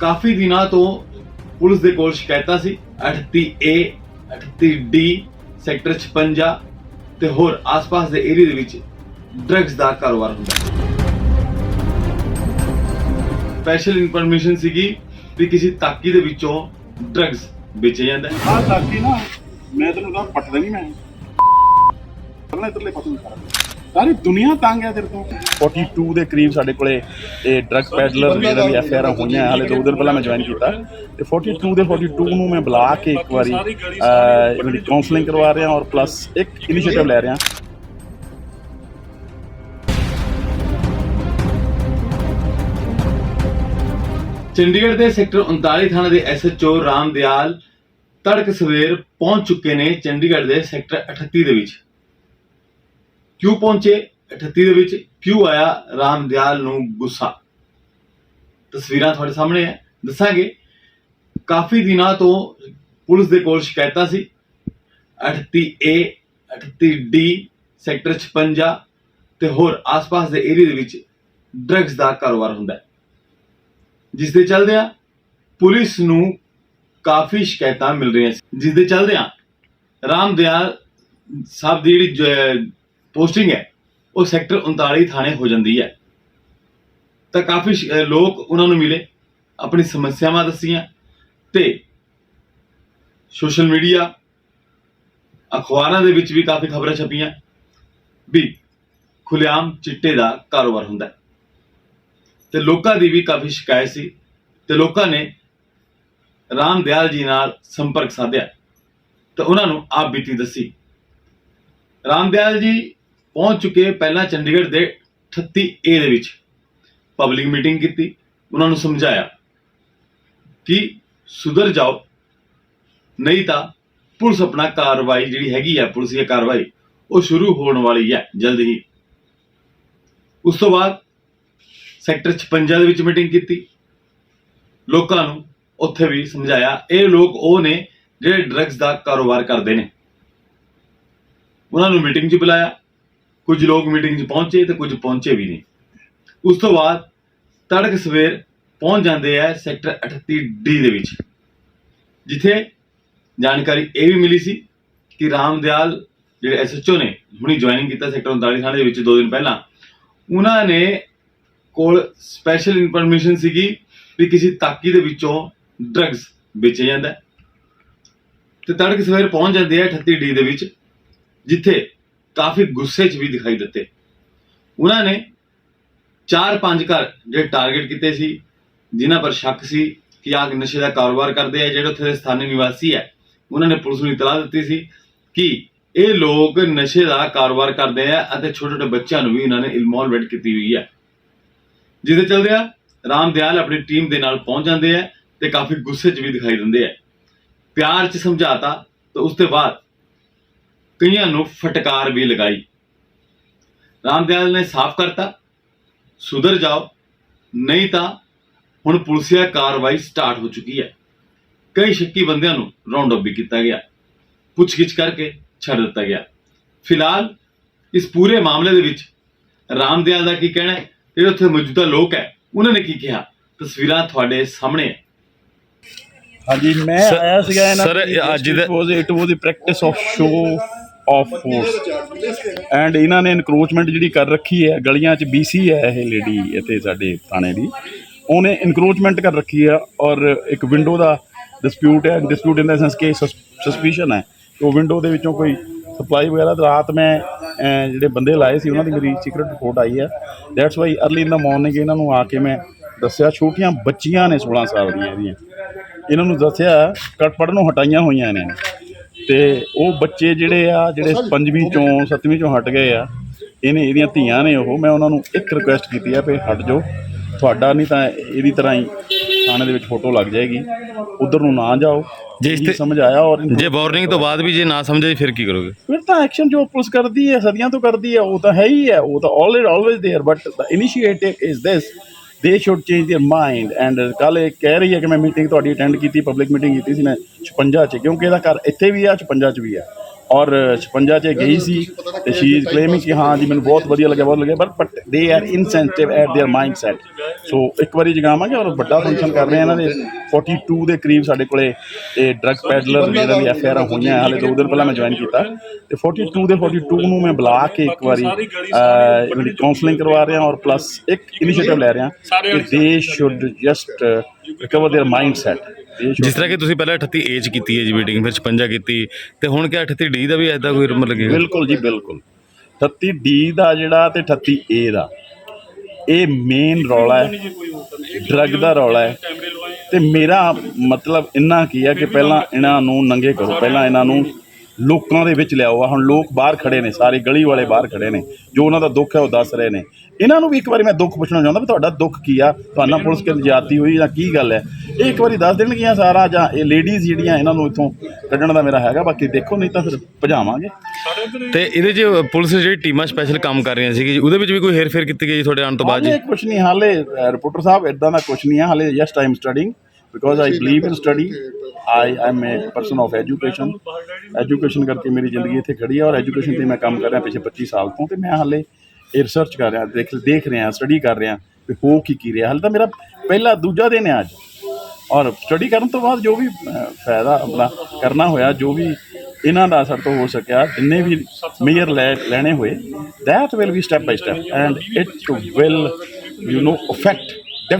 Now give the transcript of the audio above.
ਕਾਫੀ ਦਿਨਾਂ ਤੋਂ ਪੁਲਿਸ ਦੇ ਕੋਲ ਸ਼ਿਕਾਇਤਾਂ ਸੀ। 38A 38D ਸੈਕਟਰ 56 ਤੇ ਹੋਰ ਆਸ-ਪਾਸ ਦੇ ਏਰੀਆ ਦੇ ਵਿੱਚ ਡਰੱਗਸ ਦਾ ਕਾਰੋਬਾਰ ਹੁੰਦਾ ਸਪੈਸ਼ਲ ਇਨਫੋਰਮੇਸ਼ਨ ਸੀਗੀ ਵੀ ਕਿਸੇ ਤਾਕੀ ਦੇ ਵਿੱਚੋਂ ਡਰੱਗਸ ਵੇਚਿਆ ਜਾਂਦਾ ਆ ਸਾਕੀ ਨਾ, ਮੈਂ ਤੈਨੂੰ ਤਾਂ ਪੱਟਦਾ ਨਹੀਂ ਮੈਂ। ਪਹਿਲਾਂ ਇਧਰਲੇ ਪਾਸੇ ਨੂੰ ਸਾਰਾ ਸਾਰੀ ਦੁਨੀਆ ਤੰਗ ਹੈ ਤੇਰੇ ਤੋਂ। 42 ਦੇ ਕਰੀਬ ਸਾਡੇ ਕੋਲੇ ਇਹ ਡਰੱਗ ਪੈਡਲਰ ਜਿਹੜਾ ਵੀ ਐਫਆਰ ਹੋਈਆਂ ਹਾਲੇ ਦੋ ਦਿਨ ਪਹਿਲਾਂ ਮੈਂ ਜੁਆਇਨ ਕੀਤਾ। ਤੇ 42 ਦੇ 42 ਨੂੰ ਮੈਂ ਬੁਲਾ ਕੇ ਇੱਕ ਵਾਰੀ ਦੀ ਕਾਉਂਸਲਿੰਗ ਕਰਵਾ ਰਿਹਾ ਔਰ ਪਲੱਸ ਇੱਕ ਇਨੀਸ਼ੀਏਟਿਵ ਲੈ ਰਿਹਾ। ਚੰਡੀਗੜ੍ਹ ਦੇ ਸੈਕਟਰ 39 ਥਾਣੇ ਦੇ ਐਸਐਚਓ ਰਾਮਦਿਆਲ ਤੜਕ ਸਵੇਰ ਪਹੁੰਚ ਚੁੱਕੇ ਨੇ ਚੰਡੀਗੜ੍ਹ ਦੇ ਸੈਕਟਰ 38 ਦੇ ਵਿੱਚ। ਕਿਉਂ ਪਹੁੰਚੇ? 38 ਦੇ ਵਿੱਚ ਕਿਉਂ ਆਇਆ? ਰਾਮਦਿਆਲ ਨੂੰ ਗੁੱਸਾ। ਤਸਵੀਰਾਂ ਤੁਹਾਡੇ ਸਾਹਮਣੇ ਹੈ ਦੱਸਾਂਗੇ, ਕਾਫੀ ਦਿਨਾਂ ਤੋਂ ਪੁਲਿਸ ਦੇ ਕੋਲ ਸ਼ਿਕਾਇਤਾਂ ਸੀ। 38A 38D ਸੈਕਟਰ 56 ਤੇ ਹੋਰ ਆਸ-ਪਾਸ ਦੇ ਏਰੀਆ ਦੇ ਵਿੱਚ ਡਰੱਗਸ ਦਾ ਕਾਰੋਬਾਰ ਹੁੰਦਾ ਹੈ। ਜਿਸ ਦੇ ਚੱਲਦਿਆਂ ਪੁਲਿਸ ਨੂੰ ਕਾਫੀ ਸ਼ਿਕਾਇਤਾਂ ਮਿਲ ਰਹੀਆਂ ਸੀ। ਜਿਸ ਦੇ ਚੱਲਦਿਆਂ ਰਾਮਦਿਆਲ ਸਾਹਿਬ ਦੀ ਜਿਹੜੀ ਪੋਸਟਿੰਗ ਹੈ, ਉਹ ਸੈਕਟਰ 39 ਥਾਣੇ ਹੋ ਜਾਂਦੀ ਹੈ। ਤਾਂ ਕਾਫੀ ਲੋਕ ਉਹਨਾਂ ਨੂੰ ਮਿਲੇ, ਆਪਣੀ ਸਮੱਸਿਆਵਾਂ ਦੱਸੀਆਂ ਤੇ ਸੋਸ਼ਲ ਮੀਡੀਆ ਅਖਬਾਰਾਂ ਦੇ ਵਿੱਚ ਵੀ ਕਾਫੀ ਖਬਰਾਂ ਛਪੀਆਂ ਵੀ ਖੁੱਲ੍ਹੇਆਮ ਚਿੱਟੇ ਦਾ ਕਾਰੋਬਾਰ ਹੁੰਦਾ ਹੈ। ਤੇ ਲੋਕਾਂ ਦੀ ਵੀ ਕਾਫੀ ਸ਼ਿਕਾਇਤ ਸੀ ਤੇ ਲੋਕਾਂ ਨੇ ਰਾਮਦਿਆਲ ਜੀ ਨਾਲ ਸੰਪਰਕ ਸਾਧਿਆ। ਤੇ ਉਹਨਾਂ ਨੂੰ ਆਪ ਬੀਤੀ ਦੱਸੀ। ਰਾਮਦਿਆਲ ਜੀ ਪਹੁੰਚ ਚੁੱਕੇ ਪਹਿਲਾਂ ਚੰਡੀਗੜ੍ਹ ਦੇ 38A ਦੇ ਵਿੱਚ। ਪਬਲਿਕ ਮੀਟਿੰਗ ਕੀਤੀ, ਉਹਨਾਂ ਨੂੰ ਸਮਝਾਇਆ ਕਿ ਸੁਧਰ ਜਾਓ, ਨਹੀਂ ਤਾਂ ਪੁਲਿਸ ਆਪਣਾ ਕਾਰਵਾਈ ਜਿਹੜੀ ਹੈਗੀ ਆ, ਪੁਲਿਸ ਦੀ ਕਾਰਵਾਈ, ਉਹ ਸ਼ੁਰੂ ਹੋਣ ਵਾਲੀ ਹੈ ਜਲਦ ਹੀ। ਉਸ ਤੋਂ ਬਾਅਦ ਸੈਕਟਰ 56 ਦੇ ਵਿੱਚ ਮੀਟਿੰਗ ਕੀਤੀ। ਲੋਕਾਂ ਨੂੰ ਉੱਥੇ ਵੀ ਸਮਝਾਇਆ, ਇਹ ਲੋਕ ਉਹ ਨੇ ਜਿਹੜੇ ਡਰੱਗਸ ਦਾ ਕਾਰੋਬਾਰ ਕਰਦੇ ਨੇ। ਉਹਨਾਂ ਨੂੰ ਮੀਟਿੰਗ 'ਚ ਬੁਲਾਇਆ। ਕੁਝ ਲੋਕ ਮੀਟਿੰਗ 'ਚ ਪਹੁੰਚੇ ਤੇ ਕੁਝ ਪਹੁੰਚੇ ਵੀ ਨਹੀਂ ਉਸ ਤੋਂ ਬਾਅਦ ਤੜਕ ਸਵੇਰ ਪਹੁੰਚ ਜਾਂਦੇ ਆ ਸੈਕਟਰ 38D ਦੇ ਵਿੱਚ, ਜਿੱਥੇ ਜਾਣਕਾਰੀ ਇਹ ਵੀ ਮਿਲੀ ਸੀ ਕਿ ਰਾਮਦਿਆਲ ਜਿਹੜੇ ਐਸਐਚਓ ਨੇ, ਹੁਣੀ ਜੁਆਇਨਿੰਗ ਕੀਤਾ ਸੈਕਟਰ 39 ਥਾਣੇ ਦੇ ਵਿੱਚ 2 ਦਿਨ ਪਹਿਲਾਂ, ਉਹਨਾਂ ਨੇ ਕੋਲ ਸਪੈਸ਼ਲ ਇਨਫੋਰਮੇਸ਼ਨ ਸੀਗੀ ਵੀ ਕਿਸੇ ਤਾਕੀ ਦੇ ਵਿੱਚੋਂ ਡਰੱਗਸ ਵੇਚਿਆ ਜਾਂਦਾ ਹੈ। ਤੇ ਤੜਕ ਸਵੇਰ ਪਹੁੰਚ ਜਾਂਦੇ ਆ 38D ਦੇ ਵਿੱਚ, ਜਿੱਥੇ ਕਾਫੀ ਗੁੱਸੇ 'ਚ ਵੀ ਦਿਖਾਈ ਦਿੱਤੇ। ਉਹਨਾਂ ਨੇ ਚਾਰ ਪੰਜ ਘਰ ਜਿਹੜੇ ਟਾਰਗੇਟ ਕੀਤੇ ਸੀ, ਜਿਨ੍ਹਾਂ ਪਰ ਸ਼ੱਕ ਸੀ ਕਿ ਆਹ ਨਸ਼ੇ ਦਾ ਕਾਰੋਬਾਰ ਕਰਦੇ ਆ, ਜਿਹੜੇ ਉੱਥੇ ਦੇ ਸਥਾਨੀ ਨਿਵਾਸੀ ਹੈ ਉਹਨਾਂ ਨੇ ਪੁਲਿਸ ਨੂੰ ਇਤਲਾਹ ਦਿੱਤੀ ਸੀ ਕਿ ਇਹ ਲੋਕ ਨਸ਼ੇ ਦਾ ਕਾਰੋਬਾਰ ਕਰਦੇ ਆ ਅਤੇ ਛੋਟੇ ਛੋਟੇ ਬੱਚਿਆਂ ਨੂੰ ਵੀ ਇਹਨਾਂ ਨੇ ਇਨਵੋਲਵਮੈਂਟ ਕੀਤੀ ਹੋਈ ਹੈ ਜਿਹਦੇ ਚਲਦੇ ਆ, ਰਾਮਦਿਆਲ ਆਪਣੀ ਟੀਮ ਦੇ ਨਾਲ ਪਹੁੰਚ ਜਾਂਦੇ ਆ ਤੇ ਕਾਫੀ ਗੁੱਸੇ 'ਚ ਵੀ ਦਿਖਾਈ ਦਿੰਦੇ ਆ। ਪਿਆਰ 'ਚ ਸਮਝਾਤਾ, ਤੇ ਉਸ ਤੋਂ ਬਾਅਦ ਕਈਆਂ ਨੂੰ ਫਟਕਾਰ ਵੀ ਲਗਾਈ। ਰਾਮਦਿਆਲ ਨੇ ਸਾਫ਼ ਕਰਤਾ ਸੁਧਰ ਜਾਓ ਨਹੀਂ ਤਾਂ ਹੁਣ ਪੁਲਿਸੀਆ ਕਾਰਵਾਈ ਸਟਾਰਟ ਹੋ ਚੁੱਕੀ ਹੈ। ਕਈ ਸ਼ੱਕੀ ਬੰਦਿਆਂ ਨੂੰ ਰਾਉਂਡ ਅਪ ਵੀ ਕੀਤਾ ਗਿਆ ਪੁੱਛਗਿੱਛ ਕਰਕੇ ਛੱਡ ਦਿੱਤਾ ਗਿਆ। ਫਿਲਹਾਲ ਇਸ ਪੂਰੇ ਮਾਮਲੇ ਦੇ ਵਿੱਚ ਰਾਮਦਿਆਲ ਦਾ ਕੀ ਕਹਿਣਾ ਹੈ? ਜਿਹੜੇ ਉੱਥੇ ਮੌਜੂਦਾ ਲੋਕ ਹੈ ਉਹਨਾਂ ਨੇ ਕੀ ਕਿਹਾ? ਤਸਵੀਰਾਂ ਤੁਹਾਡੇ ਸਾਹਮਣੇ ਹੈ। ਹਾਂਜੀ ਮੈਂ ਆਇਆ ਸੀਗਾ ਇਹਨਾਂ ਇਹ ਅੱਜ ਦਾ- was it was the practice of show of force and ਇਹਨਾਂ ਨੇ ਇਨਕਰੋਚਮੈਂਟ ਜਿਹੜੀ ਕਰ ਰੱਖੀ ਹੈ, ਗਲੀਆਂ 'ਚ ਬੀਸੀ ਹੈ ਇਹ ਲੇਡੀ ਇੱਥੇ ਸਾਡੇ ਥਾਣੇ ਦੀ। ਉਹਨੇ ਇਨਕਰੋਚਮੈਂਟ ਕਰ ਰੱਖੀ ਹੈ ਔਰ ਇੱਕ ਵਿੰਡੋ ਦਾ ਡਿਸਪਿਊਟ ਹੈ। ਡਿਸਪਿਊਟ ਇਨ ਦਾ ਸੈਂਸ ਕਿ ਸਸਪੀਸ਼ਨ ਹੈ ਕਿ ਉਹ ਵਿੰਡੋ ਦੇ ਵਿੱਚੋਂ ਕੋਈ ਸਪਲਾਈ ਵਗੈਰਾ ਰਾਤ ਮੈਂ ਜਿਹੜੇ ਬੰਦੇ ਲਾਏ ਸੀ, ਉਹਨਾਂ ਦੀ ਮੇਰੀ ਸੀਕ੍ਰੀਟ ਰਿਪੋਰਟ ਆਈ ਹੈ। That's why early in the morning ਇਹਨਾਂ ਨੂੰ ਆ ਕੇ ਮੈਂ ਦੱਸਿਆ, ਛੋਟੀਆਂ ਬੱਚੀਆਂ ਨੇ 16 ਸਾਲ ਦੀਆਂ ਇਹਦੀਆਂ। ਇਹਨਾਂ ਨੂੰ ਦੱਸਿਆ ਕੱਟ ਪੜ੍ਹਨੋਂ ਹਟਾਈਆਂ ਹੋਈਆਂ ਨੇ। ਤੇ ਉਹ ਬੱਚੇ ਜਿਹੜੇ ਆ ਜਿਹੜੇ ਪੰਜਵੀਂ ਚੋਂ ਸੱਤਵੀਂ ਚੋਂ ਹਟ ਗਏ ਆ ਇਹਨੇ ਇਹਦੀਆਂ ਧੀਆਂ ਨੇ ਉਹ ਮੈਂ ਉਹਨਾਂ ਨੂੰ ਇੱਕ ਰਿਕੁਐਸਟ ਕੀਤੀ ਆ ਵੀ ਹਟ ਜਾਓ ਤੁਹਾਡਾ ਨਹੀਂ ਤਾਂ ਇਹਦੀ ਤਰ੍ਹਾਂ ਹੀ ਥਾਣੇ ਦੇ ਵਿੱਚ ਫੋਟੋ ਲੱਗ ਜਾਏਗੀ ਉਧਰ ਨੂੰ ਨਾ ਜਾਓ ਜੇ ਇਸ ਇਹੀ ਤੇ- ਸਮਝ ਆਇਆ ਔਰ ਇਹਨੂੰ- ਜੇ ਵਾਰਨਿੰਗ ਤੋਂ ਬਾਅਦ ਵੀ ਜੇ ਨਾ ਸਮਝੇ ਫਿਰ ਕੀ ਕਰੋਗੇ ਫਿਰ ਤਾਂ ਐਕਸ਼ਨ ਜੋ ਪੁਲਿਸ ਕਰਦੀ ਹੈ ਸਦੀਆਂ ਤੋਂ ਕਰਦੀ ਹੈ ਉਹ ਤਾਂ ਹੈ ਹੀ ਹੈ ਉਹ ਤਾਂ already always there but the initiative is this they should change their mind and ਕੱਲ ਇਹ ਕਹਿ ਰਹੀ ਹੈ ਕਿ ਮੈਂ ਮੀਟਿੰਗ ਤੁਹਾਡੀ ਅਟੈਂਡ ਕੀਤੀ ਪਬਲਿਕ ਮੀਟਿੰਗ ਕੀਤੀ ਸੀ ਮੈਂ 56 ਚ ਕਿਉਂਕਿ ਇਹਦਾ ਘਰ ਇੱਥੇ ਵੀ ਆ 56 ਚ ਵੀ ਆ ਔਰ 56 ਚ ਗਈ ਸੀ ਤੇ ਸ਼ੀ ਇਜ਼ ਕਲੇਮਿੰਗ ਕਿ ਹਾਂ ਜੀ ਮੈਨੂੰ ਬਹੁਤ ਵਧੀਆ ਲੱਗਿਆ ਬਹੁਤ ਲੱਗਿਆ but but they are insensitive at their mind set so ਇੱਕ ਵਾਰੀ ਜਗਾਵਾਂਗੇ ਔਰ ਵੱਡਾ ਫੰਕਸ਼ਨ ਕਰ ਰਹੇ ਆ ਇਹਨਾਂ ਦੇ 42 ਦੇ ਕਰੀਬ ਸਾਡੇ ਕੋਲੇ ਇਹ ਡਰੱਗ ਪੈਡਲਰ ਜਿਹੜਾ ਦੀ ਐਫ ਆਰ ਹੋਈਆਂ ਹਾਲੇ ਦੋ ਦਿਨ ਪਹਿਲਾਂ ਮੈਂ ਜੁਆਇਨ ਕੀਤਾ ਤੇ 42 ਦੇ 42 ਨੂੰ ਮੈਂ ਬੁਲਾ ਕੇ ਇੱਕ ਵਾਰੀ ਅਹ, ਇਹਨਾਂ ਦੀ ਕਾਉਂਸਲਿੰਗ ਕਰਵਾ ਰਿਹਾ ਔਰ ਪਲੱਸ ਇੱਕ ਇਨੀਸ਼ੀਏਟਿਵ ਲੈ ਰਿਹਾ ਕਿ they should just recover their mind set ਜਿਸ ਤਰ੍ਹਾਂ ਕਿ ਤੁਸੀਂ ਪਹਿਲਾਂ 38 ਏਜ ਕੀਤੀ ਹੈ ਜੀ ਮੀਟਿੰਗ ਫਿਰ 56 ਕੀਤੀ ਤੇ ਹੁਣ ਕਿਆ 38 ਡੀ ਦਾ ਵੀ ਐਦਾਂ ਕੋਈ ਰਮਲ ਲੱਗੇਗਾ ਬਿਲਕੁਲ ਜੀ ਬਿਲਕੁਲ। 38 ਡੀ ਦਾ ਜਿਹੜਾ ਤੇ 38 ਏ ਦਾ ਇਹ ਮੇਨ ਰੌਲਾ ਹੈ ਡਰੱਗ ਦਾ ਰੌਲਾ ਹੈ। ਤੇ ਮੇਰਾ ਮਤਲਬ ਇੰਨਾ ਕੀ ਹੈ ਕਿ ਪਹਿਲਾਂ ਇਹਨਾਂ ਨੂੰ ਨੰਗੇ ਕਰੋ ਪਹਿਲਾਂ ਇਹਨਾਂ ਨੂੰ ਲੋਕਾਂ ਦੇ ਵਿੱਚ ਲਿਆਓ। ਆਹ ਹੁਣ ਲੋਕ ਬਾਹਰ ਖੜੇ ਨੇ ਸਾਰੇ ਗਲੀ ਵਾਲੇ ਬਾਹਰ ਖੜੇ ਨੇ ਜੋ ਉਹਨਾਂ ਦਾ ਦੁੱਖ ਹੈ ਉਹ ਦੱਸ ਰਹੇ ਨੇ। ਇਹਨਾਂ ਨੂੰ ਵੀ ਇੱਕ ਵਾਰੀ ਮੈਂ ਦੁੱਖ ਪੁੱਛਣਾ ਚਾਹੁੰਦਾ ਵੀ ਤੁਹਾਡਾ ਦੁੱਖ ਕੀ ਆ? ਤੁਹਾਨੂੰ ਪੁਲਿਸ ਕੇ ਜ਼ਿਆਦਤੀ ਹੋਈ ਜਾਂ ਕੀ ਗੱਲ ਹੈ? ਇਹ ਇੱਕ ਵਾਰੀ ਦੱਸ ਦੇਣਗੀਆਂ ਸਾਰਾ ਜਾਂ ਇਹ ਲੇਡੀਜ਼ ਜਿਹੜੀਆਂ ਇਹਨਾਂ ਨੂੰ ਇੱਥੋਂ ਕੱਢਣ ਦਾ ਮੇਰਾ ਹੈਗਾ ਬਾਕੀ ਦੇਖੋ ਨਹੀਂ ਤਾਂ ਫਿਰ ਭਜਾਵਾਂਗੇ। ਤੇ ਇਹਦੇ 'ਚ ਪੁਲਿਸ ਜਿਹੜੀ ਟੀਮਾਂ ਸਪੈਸ਼ਲ ਕੰਮ ਕਰ ਰਹੀਆਂ ਸੀਗੀ ਜੀ, ਉਹਦੇ ਵਿੱਚ ਵੀ ਕੋਈ ਹੇਰਫੇਰ ਕੀਤੀ ਗਈ ਤੁਹਾਡੇ ਆਉਣ ਤੋਂ ਬਾਅਦ ਜੀ? ਕੁਝ ਨਹੀਂ ਹਾਲੇ ਰਿਪੋਰਟਰ ਸਾਹਿਬ ਇਦਾਂ ਦਾ ਕੁਝ ਨਹੀਂ ਹੈ ਹਾਲੇ just I am because I believe in study I am a person of education education ਕਰਕੇ ਮੇਰੀ ਜ਼ਿੰਦਗੀ ਇੱਥੇ ਖੜੀ ਹੈ ਔਰ ਐਜੂਕੇਸ਼ਨ ਤੇ ਮੈਂ ਕੰਮ ਕਰ ਰਿਹਾ ਪਿਛਲੇ 25 ਸਾਲ ਤੋਂ ਤੇ ਮੈਂ ਹਾਲੇ ਇਹ ਰਿਸਰਚ ਕਰ ਰਿਹਾ ਦੇਖ ਦੇਖ ਰਿਹਾ ਸਟੱਡੀ ਕਰ ਰਿਹਾ ਵੀ ਹੋ ਕੀ ਕੀ ਰਿਹਾ। ਹਾਲੇ ਤਾਂ ਮੇਰਾ ਪਹਿਲਾ ਦੂਜਾ ਦਿਨ ਹੈ ਅੱਜ। ਔਰ ਸਟੱਡੀ ਕਰਨ ਤੋਂ ਬਾਅਦ ਜੋ ਵੀ ਫਾਇਦਾ ਆਪਣਾ ਕਰਨਾ ਹੋਇਆ ਜੋ ਵੀ ਇਹਨਾਂ ਦਾ ਅਸਰ ਤੋਂ ਹੋ ਸਕਿਆ ਜਿੰਨੇ ਵੀ ਮੇਜਰ ਲੈਣੇ ਹੋਏ that will be step by step and it will you know affect